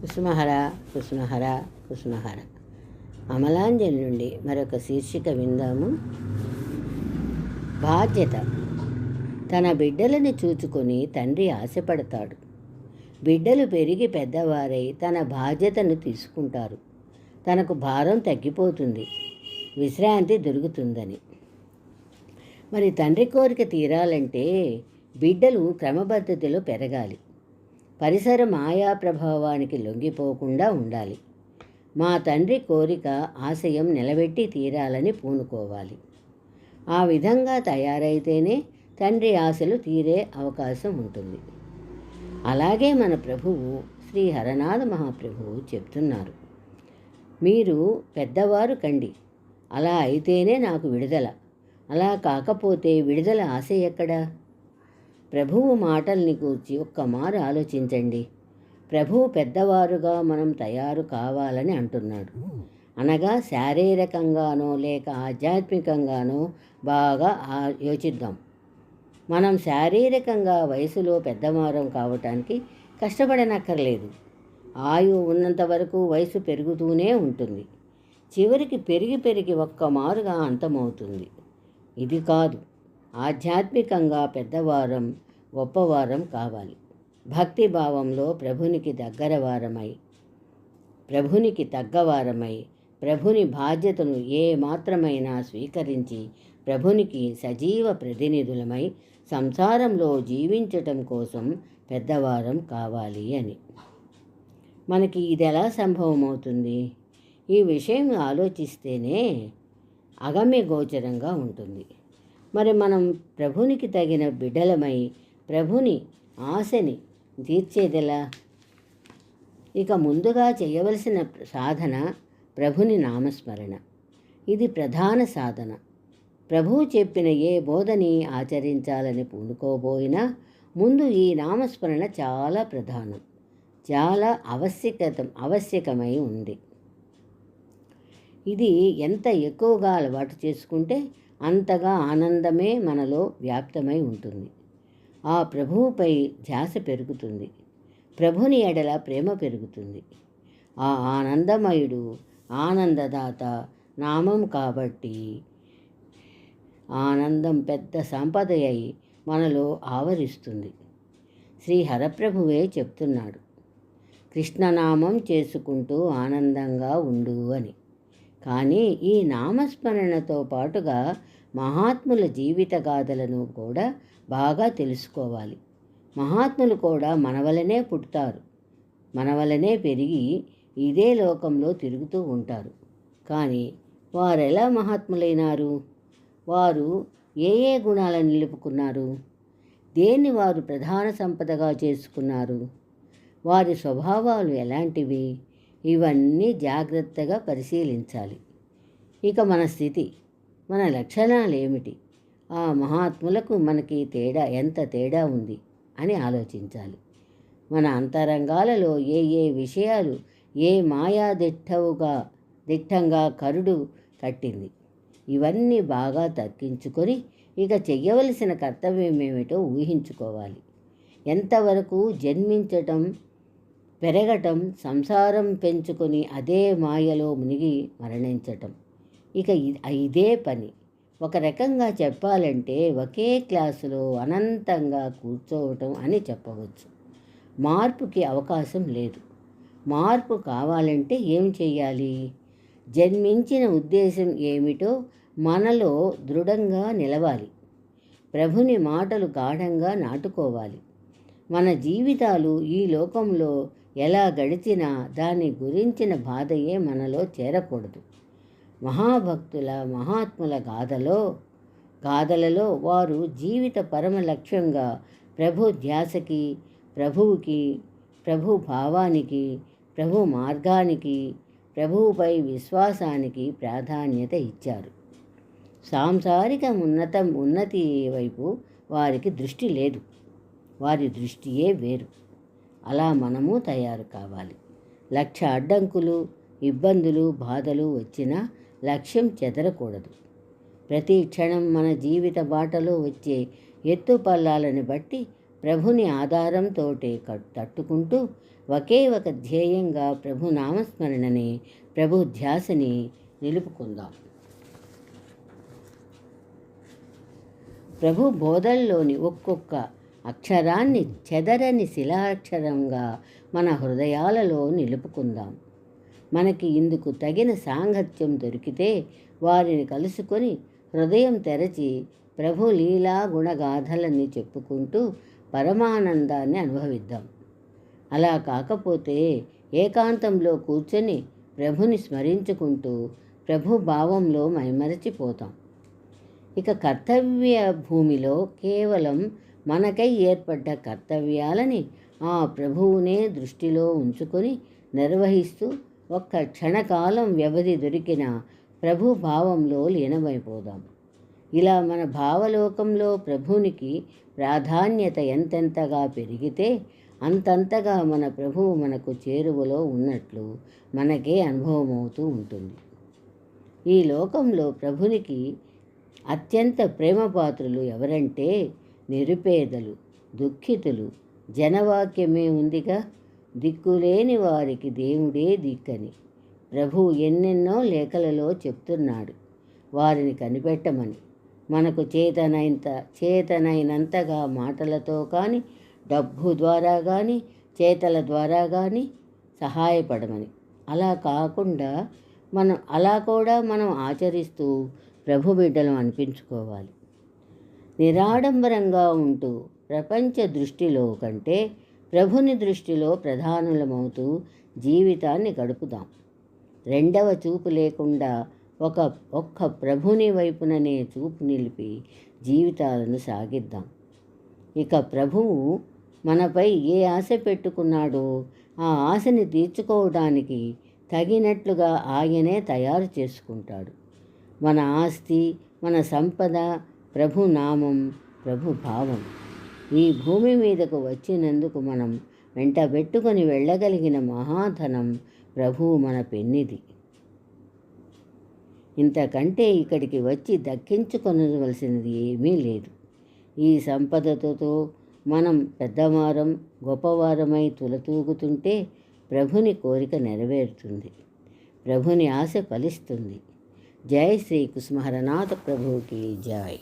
కుసుమహర కుసుమహర కుసుమహర అమలాంజలి నుండి మరొక శీర్షిక విందాము. బాధ్యత. తన బిడ్డలను చూచుకొని తండ్రి ఆశపడతాడు. బిడ్డలు పెరిగి పెద్దవారై తన బాధ్యతను తీసుకుంటారు. తనకు భారం తగ్గిపోతుంది. విశ్రాంతి దొరుకుతుందని. మరి తండ్రి కోరిక తీరాలంటే బిడ్డలు క్రమబద్ధతిలో పెరగాలి. పరిసర మాయా ప్రభావానికి లొంగిపోకుండా ఉండాలి. మా తండ్రి కోరిక ఆశయం నిలబెట్టి తీరాలని పూనుకోవాలి. ఆ విధంగా తయారైతేనే తండ్రి ఆశలు తీరే అవకాశం ఉంటుంది. అలాగే మన ప్రభువు శ్రీ హరనాథ మహాప్రభువు చెప్తున్నారు. మీరు పెద్దవారు కండి. అలా అయితేనే నాకు విడుదల. అలా కాకపోతే విడుదల ఆశ ఎక్కడా? ప్రభువు మాటల్ని కూర్చి ఒక్క మారు ఆలోచించండి. ప్రభువు పెద్దవారుగా మనం తయారు కావాలని అంటున్నాడు. అనగా శారీరకంగానో లేక ఆధ్యాత్మికంగానో బాగా యోచిద్దాం. మనం శారీరకంగా వయసులో పెద్దవారం కావటానికి కష్టపడనక్కర్లేదు. ఆయువు ఉన్నంత వరకు వయసు పెరుగుతూనే ఉంటుంది. చివరికి పెరిగి పెరిగి ఒక్క మారుగా అంతమవుతుంది. ఇది కాదు. ఆధ్యాత్మికంగా పెద్దవారం గొప్పవారం కావాలి. భక్తి భావంలో ప్రభునికి దగ్గరవారమై ప్రభునికి తగ్గవారమై ప్రభుని బాధ్యతను ఏ మాత్రమైనా స్వీకరించి ప్రభునికి సజీవ ప్రతినిధులమై సంసారంలో జీవించటం కోసం పెద్దవారం కావాలి అని. మనకి ఇది ఎలా సంభవమవుతుంది? ఈ విషయం ఆలోచిస్తేనే అగమ్య గోచరంగా ఉంటుంది. మరి మనం ప్రభునికి తగిన బిడ్డలమై ప్రభుని ఆశని తీర్చేదిలా? ఇక ముందుగా చేయవలసిన సాధన ప్రభుని నామస్మరణ. ఇది ప్రధాన సాధన. ప్రభువు చెప్పిన ఏ బోధని ఆచరించాలని పూనుకోబోయినా ముందు ఈ నామస్మరణ చాలా ప్రధానం. చాలా ఆవశ్యకత ఆవశ్యకమై ఉంది. ఇది ఎంత ఎక్కువగా అలవాటు చేసుకుంటే అంతగా ఆనందమే మనలో వ్యాప్తమై ఉంటుంది. ఆ ప్రభువుపై ధ్యాస పెరుగుతుంది. ప్రభుని ఎడల ప్రేమ పెరుగుతుంది. ఆ ఆనందమయుడు ఆనందదాత నామం కాబట్టి ఆనందం పెద్ద సంపద అయి మనలో ఆవరిస్తుంది. శ్రీ హరప్రభువే చెప్తున్నాడు. కృష్ణనామం చేసుకుంటూ ఆనందంగా ఉండు అని. కానీ ఈ నామస్మరణతో పాటుగా మహాత్ముల జీవిత గాథలను కూడా బాగా తెలుసుకోవాలి. మహాత్ములు కూడా మనవలనే పుడతారు. మనవలనే పెరిగి ఇదే లోకంలో తిరుగుతూ ఉంటారు. కానీ వారెలా మహాత్ములైనారు? వారు ఏ ఏ గుణాలను నిలుపుకున్నారు? దేన్ని వారు ప్రధాన సంపదగా చేసుకున్నారు? వారి స్వభావాలు ఎలాంటివి? ఇవన్నీ జాగ్రత్తగా పరిశీలించాలి. ఇక మన స్థితి మన లక్షణాలు ఏమిటి? ఆ మహాత్ములకు మనకి తేడా ఎంత తేడా ఉంది అని ఆలోచించాలి. మన అంతరంగాలలో ఏ ఏ విషయాలు ఏ మాయా దిట్టవుగా దిట్టంగా కరుడు కట్టింది ఇవన్నీ బాగా తగ్గించుకొని ఇక చెయ్యవలసిన కర్తవ్యం ఏమిటో ఊహించుకోవాలి. ఎంతవరకు జన్మించటం పెరగటం సంసారం పెంచుకొని అదే మాయలో మునిగి మరణించటం. ఇక ఇదే పని. ఒక రకంగా చెప్పాలంటే ఒకే క్లాసులో అనంతంగా కూర్చోవటం అని చెప్పవచ్చు. మార్పుకి అవకాశం లేదు. మార్పు కావాలంటే ఏం చేయాలి జన్మించిన ఉద్దేశం ఏమిటో మనలో దృఢంగా నిలవాలి. ప్రభుని మాటలు గాఢంగా నాటుకోవాలి. మన జీవితాలు ఈ లోకంలో ఎలా గడిచినా దాని గురించిన బాధయే మనలో చేరకూడదు. మహాభక్తుల మహాత్ముల గాథలో గాథలలో వారు జీవిత పరమ లక్ష్యంగా ప్రభు ధ్యాసకి ప్రభువుకి ప్రభు భావానికి ప్రభు మార్గానికి ప్రభువుపై విశ్వాసానికి ప్రాధాన్యత ఇచ్చారు. సాంసారిక ఉన్నతం ఉన్నతి వైపు వారికి దృష్టి లేదు. వారి దృష్టియే వేరు. అలా మనము తయారు కావాలి. లక్ష అడ్డంకులు ఇబ్బందులు బాధలు వచ్చినా లక్ష్యం చెదరకూడదు. ప్రతి క్షణం మన జీవిత బాటలో వచ్చే ఎత్తు పల్లాలను బట్టి ప్రభుని ఆధారంతోటే తట్టుకుంటూ ఒకే ఒక ధ్యేయంగా ప్రభు నామస్మరణని ప్రభు ధ్యాసని నిలుపుకుందాం. ప్రభు బోధల్లోని ఒక్కొక్క అక్షరాన్ని చెదరని శిలాక్షరంగా మన హృదయాలలో నిలుపుకుందాం. మనకి ఇందుకు తగిన సాంగత్యం దొరికితే వారిని కలుసుకొని హృదయం తెరచి ప్రభు లీలా గుణగాథలన్నీ చెప్పుకుంటూ పరమానందాన్ని అనుభవిద్దాం. అలా కాకపోతే ఏకాంతంలో కూర్చొని ప్రభుని స్మరించుకుంటూ ప్రభు భావంలో మైమరచిపోతాం. ఇక కర్తవ్య భూమిలో కేవలం మనకై ఏర్పడ్డ కర్తవ్యాలని ఆ ప్రభువునే దృష్టిలో ఉంచుకొని నిర్వహిస్తూ ఒక్క క్షణకాలం వ్యవధి దొరికిన ప్రభు భావంలో లీనమైపోదాం. ఇలా మన భావలోకంలో ప్రభునికి ప్రాధాన్యత ఎంతెంతగా పెరిగితే అంతంతగా మన ప్రభువు మనకు చేరువలో ఉన్నట్లు మనకే అనుభవం అవుతూ ఉంటుంది. ఈ లోకంలో ప్రభునికి అత్యంత ప్రేమపాత్రులు ఎవరంటే నిరుపేదలు దుఃఖితులు జనవాక్యమే ఉందిగా. దిక్కులేని వారికి దేవుడే దిక్కని. ప్రభు ఎన్నెన్నో లేఖలలో చెప్తున్నాడు. వారిని కనిపెట్టమని. మనకు చేతనైనంత చేతనైనంతగా మాటలతో కానీ డబ్బు ద్వారా కానీ చేతల ద్వారా కానీ సహాయపడమని. అలా కాకుండా మనం అలా కూడా మనం ఆచరిస్తూ ప్రభు బిడ్డలు అనిపించుకోవాలి. నిరాడంబరంగా ఉంటూ ప్రపంచ దృష్టిలో కంటే ప్రభుని దృష్టిలో ప్రధానులమవుతూ జీవితాన్ని గడుపుదాం. రెండవ చూపు లేకుండా ఒక ఒక్క ప్రభుని వైపుననే చూపు నిలిపి జీవితాలను సాగిద్దాం. ఇక ప్రభువు మనపై ఏ ఆశ పెట్టుకున్నాడో ఆ ఆశని తీర్చుకోవడానికి తగినట్లుగా ఆయనే తయారు చేసుకుంటాడు. మన ఆస్తి మన సంపద ప్రభు నామం ప్రభు భావం. ఈ భూమి మీదకు వచ్చినందుకు మనం వెంట పెట్టుకొని వెళ్ళగలిగిన మహాధనం ప్రభువు మన పెన్నిది. ఇంతకంటే ఇక్కడికి వచ్చి దక్కించుకొనవలసినది ఏమీ లేదు. ఈ సంపదతో మనం పెద్దవారం గొప్పవారమై తులతూగుతుంటే ప్రభుని కోరిక నెరవేరుతుంది. ప్రభుని ఆశ ఫలిస్తుంది. జై శ్రీ కుస్మరనాథ ప్రభువుకి జై.